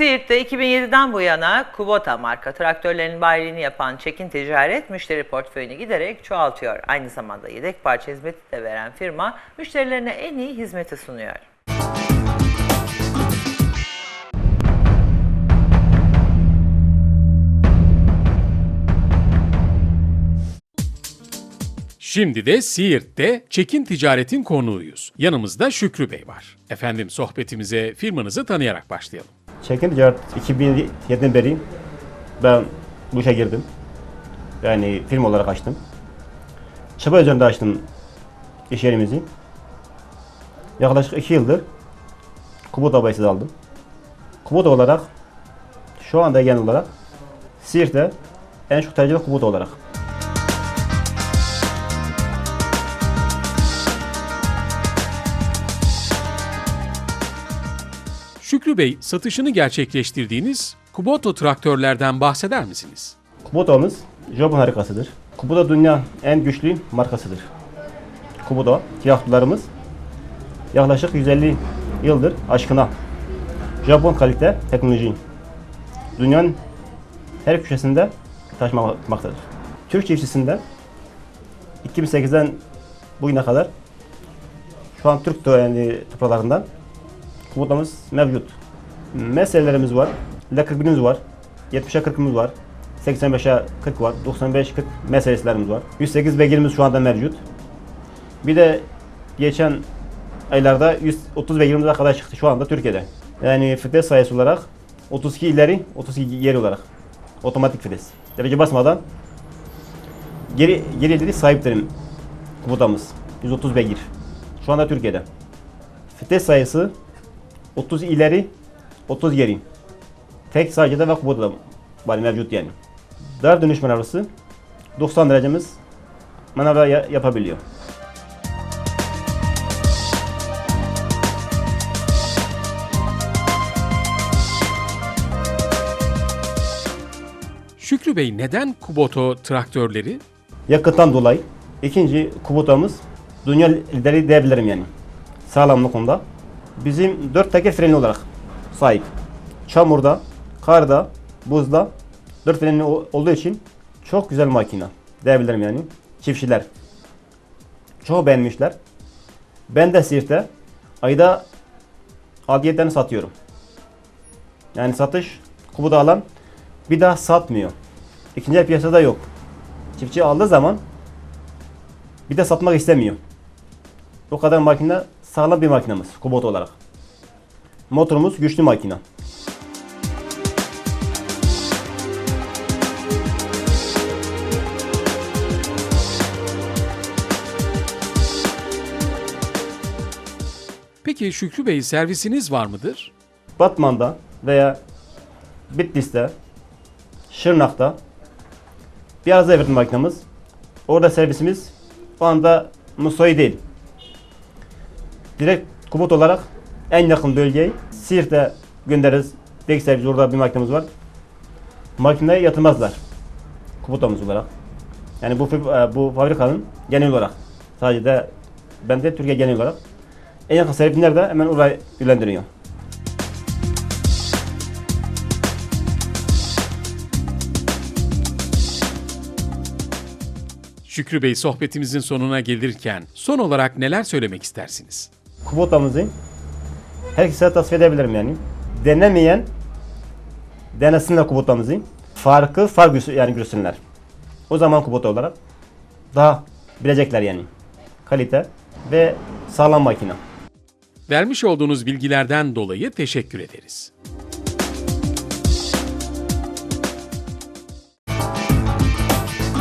Siirt'te 2007'den bu yana Kubota marka traktörlerin bayiliğini yapan Çekin Ticaret müşteri portföyünü giderek çoğaltıyor. Aynı zamanda yedek parça hizmeti de veren firma müşterilerine en iyi hizmeti sunuyor. Şimdi de Siirt'te Çekin Ticaret'in konuğuyuz. Yanımızda Şükrü Bey var. Efendim sohbetimize firmanızı tanıyarak başlayalım. Çekim ticaret 2007'den beri ben bu işe girdim. Yani firma olarak açtım. Çaba üzerinde açtım iş yerimizi. Yaklaşık 2 yıldır Kubota bayisiz aldım. Kubota olarak şu anda genel olarak Siirt'te en çok tercih edilen Kubota olarak. Şükrü Bey, satışını gerçekleştirdiğiniz Kuboto traktörlerden bahseder misiniz? Kubota'mız Japon harikasıdır. Kubota dünya en güçlü markasıdır. Kubota tiyatrolarımız yaklaşık 150 yıldır aşkına Japon kalite teknoloji dünyanın her köşesinde taşımaktadır. Türk çiftçisinde 2008'den bugüne kadar şu an Türk yani topraklarından Kubota'mız mevcut. Meselelerimiz var. L41'imiz var. 70'e 40'ımız var. 85'e 40 var. 95-40 meseleslerimiz var. 108 beygirimiz şu anda mevcut. Bir de geçen aylarda 130 beygirimize kadar çıktı şu anda Türkiye'de. Yani fites sayısı olarak 32 ileri, 32 geri olarak. Otomatik fites. Derece basmadan geri geri ileri sahiplerim kubutamız. 130 beygir. Şu anda Türkiye'de. Fites sayısı 30 ileri, 30 geri. Tek sadece de ve kubutada var mevcut yani. Dar dönüş manevrası 90 derecemiz manevra ya- yapabiliyor. Şükrü Bey neden Kuboto traktörleri? Yakıttan dolayı. İkinci kubutamız dünya lideri diyebilirim yani. Sağlamlık konuda. Bizim dört teker freni olarak sahip. Çamurda, karda, buzda dört freni o- olduğu için çok güzel makine diyebilirim yani. Çiftçiler. Çok beğenmişler. Ben de Siirt'te ayda 6-7 tane satıyorum. Yani satış kubuda alan bir daha satmıyor. İkinci el piyasada yok. Çiftçi aldığı zaman bir de satmak istemiyor. O kadar makine sağlam bir makinemiz Kubota olarak. Motorumuz güçlü makine. Peki Şükrü Bey servisiniz var mıdır? Batman'da veya Bitlis'te, Şırnak'ta bir arıza verdim makinemiz. Orada servisimiz o anda müsait değil. Direkt Kubot olarak en yakın bölgeyi Siirt'e göndeririz. Tek servis orada bir makinemiz var. Makineye yatırmazlar. Kubotamız olarak. Yani bu e, bu fabrikanın genel olarak sadece de ben de Türkiye genel olarak en yakın servis nerede hemen oraya yönlendiriyor. Şükrü Bey sohbetimizin sonuna gelirken son olarak neler söylemek istersiniz? Kubotamızı herkese tavsiye edebilirim yani. Denemeyen denesinler kubotamızı. Farkı fark yani görsünler. O zaman kubota olarak daha bilecekler yani. Kalite ve sağlam makine. Vermiş olduğunuz bilgilerden dolayı teşekkür ederiz.